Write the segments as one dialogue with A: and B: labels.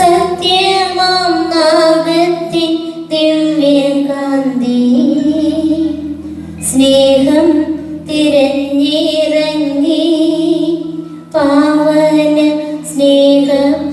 A: സത്യമാം നാഗത്തിൻ ദിവ്യകാന്തി. സ്നേഹം തിരഞ്ഞിറങ്ങി പാവന സ്നേഹപ്രകാശതാരം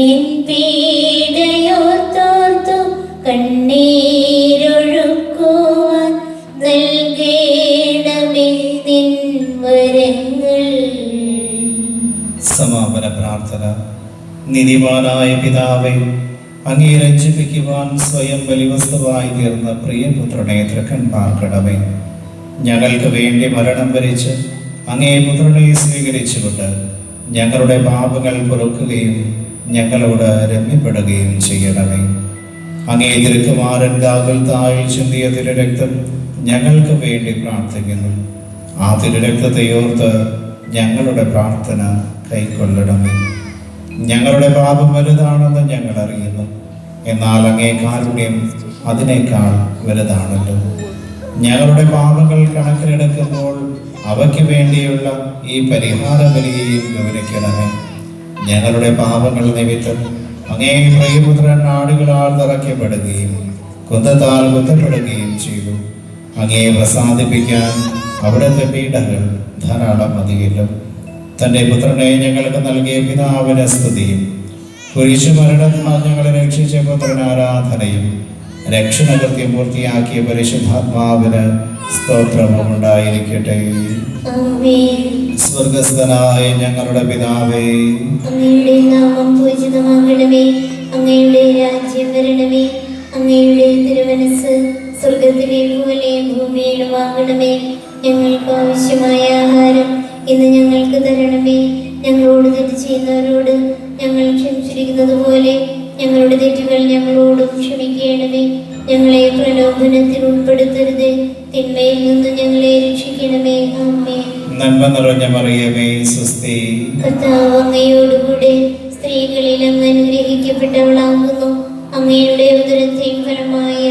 A: നിൻ പീഡയോർത്തോർത്തു കണ്ണീരൊഴുക്കുവാൻ നൽകേണമേ നിൻ
B: സമാപന പ്രാർത്ഥന. നിധിവാനായ പിതാവെ അങ്ങേ രഞ്ജിപ്പിക്കുവാൻ സ്വയം ബലിവസ്തുവായി തീർന്ന പ്രിയപുത്രനെ തൃക്കൻ പാർക്കണമേ. ഞങ്ങൾക്ക് വേണ്ടി മരണം വരിച്ച് അങ്ങേ പുത്രനെ സ്വീകരിച്ചുകൊണ്ട് ഞങ്ങളുടെ പാപങ്ങൾ പൊറുക്കുകയും ഞങ്ങളോട് രമ്യപ്പെടുകയും ചെയ്യണമേ. അങ്ങേ തിരുക്കുമാരൻ ഗാകുൽ താഴിൽ ചിന്തിയ തിരുരക്തം ഞങ്ങൾക്ക് വേണ്ടി പ്രാർത്ഥിക്കുന്നു. ആ തിരുരക്തത്തെ ഓർത്ത് ഞങ്ങളുടെ പ്രാർത്ഥന കൈക്കൊള്ളണമേ. ഞങ്ങളുടെ പാപം വലുതാണെന്ന് ഞങ്ങൾ അറിയുന്നു എന്നാൽ അങ്ങേ കാരുണ്യം അതിനേക്കാൾ വലുതാണല്ലോ. ഞങ്ങളുടെ പാപങ്ങൾ കണക്കിലെടുക്കുമ്പോൾ അവയ്ക്ക് വേണ്ടിയുള്ള ഈ പരിഹാര ബലിയെയും ഗൗരവിക്കണമേ ഞങ്ങളുടെ പാപങ്ങൾ നിമിത്തം അങ്ങേ പ്രിയപുത്രൻ ആടുകളാൽ നിറയ്ക്കപ്പെടുകയും കുന്തത്താൽ കുത്തപ്പെടുകയും ചെയ്തു. അങ്ങേ പ്രസാദിപ്പിക്കാൻ അവിടുത്തെ പീഠകൾ ധാരാളം മതിയല്ലോ. തന്റെ പുത്രനെ ഞങ്ങൾക്ക് നൽകിയ പിതാവിന് സ്തുതിയും. കുരിശു മരണത്താൽ ഞങ്ങളെ രക്ഷിച്ച പുത്രനാരാധനയും രക്ഷണകൃത്യം പൂർത്തിയാക്കിയ പരിശുദ്ധാത്മാവിന്
A: ആമേൻ.
B: സ്വർഗസ്ഥനായ ഞങ്ങളുടെ പിതാവേ.
A: അങ്ങയുടെ നാമം പൂജിതമാകണമേ. അങ്ങയുടെ രാജ്യം വരണമേ. അങ്ങയുടെ തിരുമനസ് സ്വർഗത്തിലെ പോലെ ഭൂമിയിലും ആകണമേ. ഞങ്ങൾക്ക് ആവശ്യമായ ആഹാരം ഇന്ന് ഞങ്ങൾക്ക് തരണമേ. ഞങ്ങളോട് തെറ്റ് ചെയ്യുന്നവരോട് ഞങ്ങൾ ക്ഷമിച്ചിരിക്കുന്നത് പോലെ ഞങ്ങളുടെ തെറ്റുകൾ ഞങ്ങളോടും ക്ഷമിക്കണമേ. ഞങ്ങളെ പ്രലോഭനത്തിൽ ഉൾപ്പെടുത്തരുത്. തിന്മയിൽ നിന്ന് ഞങ്ങളെ രക്ഷിക്കണമേ ആമേ
B: നന്മ നിറഞ്ഞ മറിയമേ സുസ്ഥി
A: കർത്താവ് അങ്ങയോടുകൂടെ സ്ത്രീകളിൽ അങ്ങ് അനുഗ്രഹിക്കപ്പെട്ടവളാകുന്നു. അങ്ങയുടെ ഉദരത്തിൻ ഫലമായ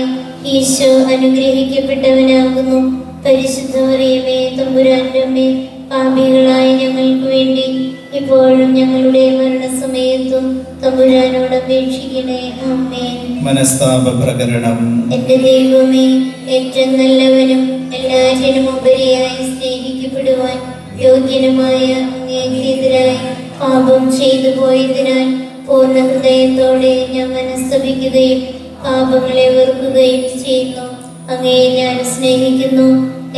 A: ഈശോ അനുഗ്രഹിക്കപ്പെട്ടവനാകുന്നു. പരിശുദ്ധ മറിയമേ തമ്പുരാന്റെ അമ്മേ പാപികളായ ഞങ്ങൾക്ക് വേണ്ടി ഇപ്പോഴും ഞങ്ങളുടെ മരണസമയത്തും തമ്പുരാനോട് അപേക്ഷിക്കണേ. അമ്മേ
B: മനസ്താപ പ്രകരണം
A: എന്റെ ദൈവമേ ഏറ്റവും നല്ലവനും എല്ലാറ്റിനും ഉപരിയായി സ്നേഹിക്കപ്പെടുവാൻ യോഗ്യനുമായ അങ്ങേക്കെതിരായി പാപം ചെയ്തു പോയതിനാൽ പൂർണ ഹൃദയത്തോടെ ഞാൻ മനസ്തപിക്കുകയും പാപങ്ങളെ വെറുക്കുകയും ചെയ്യുന്നു. അങ്ങയെ ഞാൻ സ്നേഹിക്കുന്നു.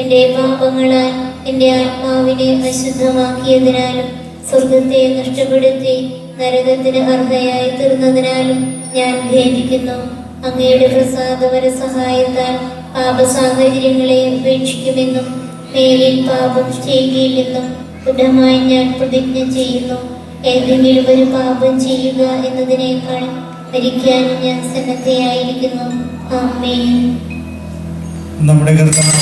A: എന്റെ പാപങ്ങളാൽ എന്റെ ആത്മാവിനെ അശുദ്ധമാക്കിയതിനാലും സ്വർഗത്തെ നഷ്ടപ്പെടുത്തി നരകത്തിന് അർഹയായി തീർന്നതിനാലും ഞാൻ ഖേദിക്കുന്നു. അങ്ങയുടെ പ്രസാദപര സഹായത്താൽ പാപസാഹചര്യങ്ങളെ ഉപേക്ഷിക്കുമെന്നും മേലിൽ പാപം ചെയ്യുകയില്ലെന്നും ദൃഢമായി ഞാൻ പ്രതിജ്ഞ ചെയ്യുന്നു. ഏതെങ്കിലും ഒരു പാപം ചെയ്യുക എന്നതിനേക്കാൾ മരിക്കാനും ഞാൻ സന്നദ്ധയായിരിക്കുന്നു. അമ്മേ
B: നമ്മുടെ കർത്താവ്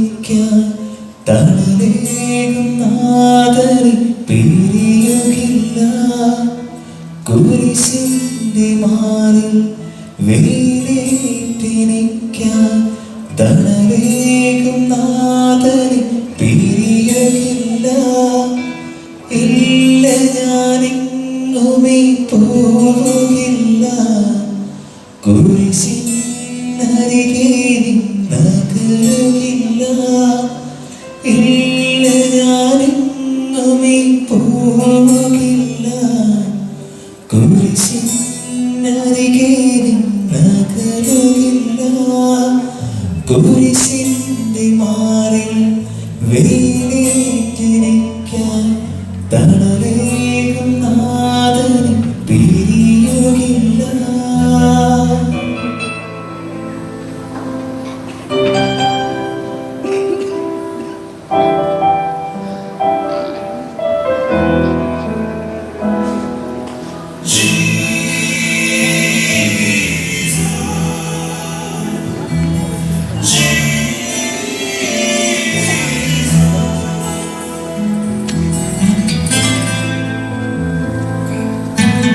A: സ്തുതിക്കാൻ തണലേകും നാദരി പിരിയുകില്ല.
C: കുരിശിന്റെ മാറിൽ വെയിലേറ്റിനിക്കാൻ തണലേകും നാദരി പിരിയുകില്ല. ഇല്ല ഞാനിങ്ങുമേ പോകില്ല കുരിശിനരികെ നിന്നകലും കുരിശിനരികെ നിന്നകലുകില്ല കുരിശിന്റെ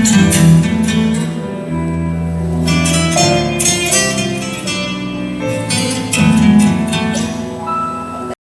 C: Thank you.